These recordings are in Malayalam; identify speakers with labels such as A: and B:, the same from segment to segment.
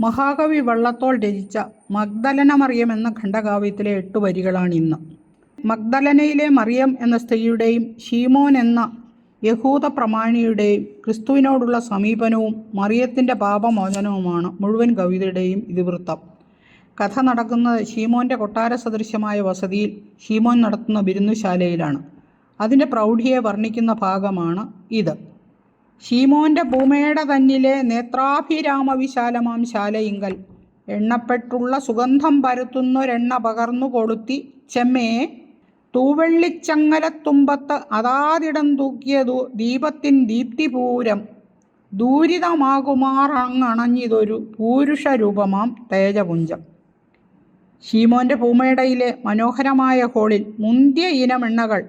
A: മഹാകവി വള്ളത്തോൾ രചിച്ച മഗ്ദലന മറിയം എന്ന ഖണ്ഡകാവ്യത്തിലെ എട്ട് വരികളാണിന്ന് മഗ്ദലനയിലെ മറിയം എന്ന സ്ത്രീയുടെയും ഷീമോൻ എന്ന യഹൂദ പ്രമാണിയുടെയും ക്രിസ്തുവിനോടുള്ള സമീപനവും മറിയത്തിന്റെ പാപമോചനവുമാണ് മുഴുവൻ കവിതയുടെയും ഇതിവൃത്തം. കഥ നടക്കുന്നത് ഷീമോന്റെ കൊട്ടാര സദൃശ്യമായ വസതിയിൽ ഷീമോൻ നടത്തുന്ന വിരുന്നുശാലയിലാണ് അതിന്റെ പ്രൗഢിയെ വർണിക്കുന്ന ഭാഗമാണ് ഇത്. ഷീമോന്റെ ഭൂമയുടെ തന്നിലെ നേത്രാഭിരാമ വിശാലമാം ശാലയിങ്കൽ. എണ്ണപ്പെട്ടുള്ള സുഗന്ധം പരത്തുന്നൊരെണ്ണ പകർന്നു കൊളുത്തി ചെമ്മയെ തൂവെള്ളിച്ചങ്ങലത്തുമ്പത്ത് അതാതിടം തൂക്കിയ ദൂ- ദീപത്തിൻ ദീപ്തിപൂരം. ദൂരിതമാകുമാറങ്ങണഞ്ഞിതൊരു പൂരുഷരൂപമാം തേജപുഞ്ചം. ഷീമോന്റെ ഭൂമേടയിലെ മനോഹരമായ ഹോളിൽ മുന്തിയ ഇനം എണ്ണകൾ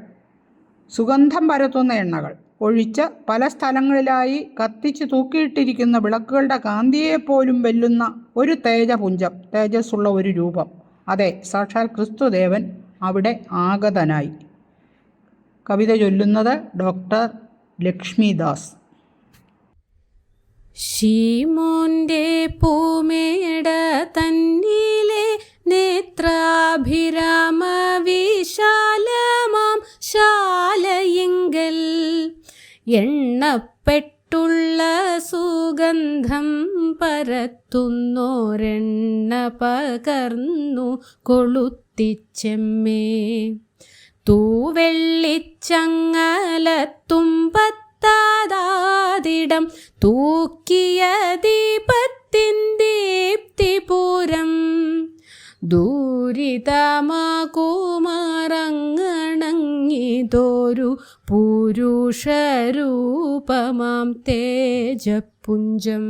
A: സുഗന്ധം പരത്തുന്ന എണ്ണകൾ. ഒഴിച്ച് പല സ്ഥലങ്ങളിലായി കത്തിച്ച് തൂക്കിയിട്ടിരിക്കുന്ന വിളക്കുകളുടെ കാന്തിയെപ്പോലും വെല്ലുന്ന ഒരു തേജപുഞ്ചം തേജസ്സുള്ള ഒരു രൂപം. അതെ സാക്ഷാൽ ക്രിസ്തുദേവൻ അവിടെ ആഗതനായി. കവിത ചൊല്ലുന്നത് ഡോക്ടർ ലക്ഷ്മിദാസ്.
B: ഷീമോന്റെ പൂമേട തന്നിലെ നേത്രാഭിരാമ വിശാലമാം ശാലയെങ്കൽ എണ്ണപ്പെട്ടുള്ള സുഗന്ധം പരത്തുന്നോരെണ്ണ പകർന്നു കൊളുത്തിച്ചെമ്മേ. തൂവെള്ളിച്ചങ്ങലത്തുമ്പത്താതാതിടം തൂക്കിയ ദീപത്തിൻ ദീപ്തിപൂരം ദൂരിതമാകുമാറങ്ങണങ്ങിതൊരു പുരുഷരൂപമാം തേജപുഞ്ചം.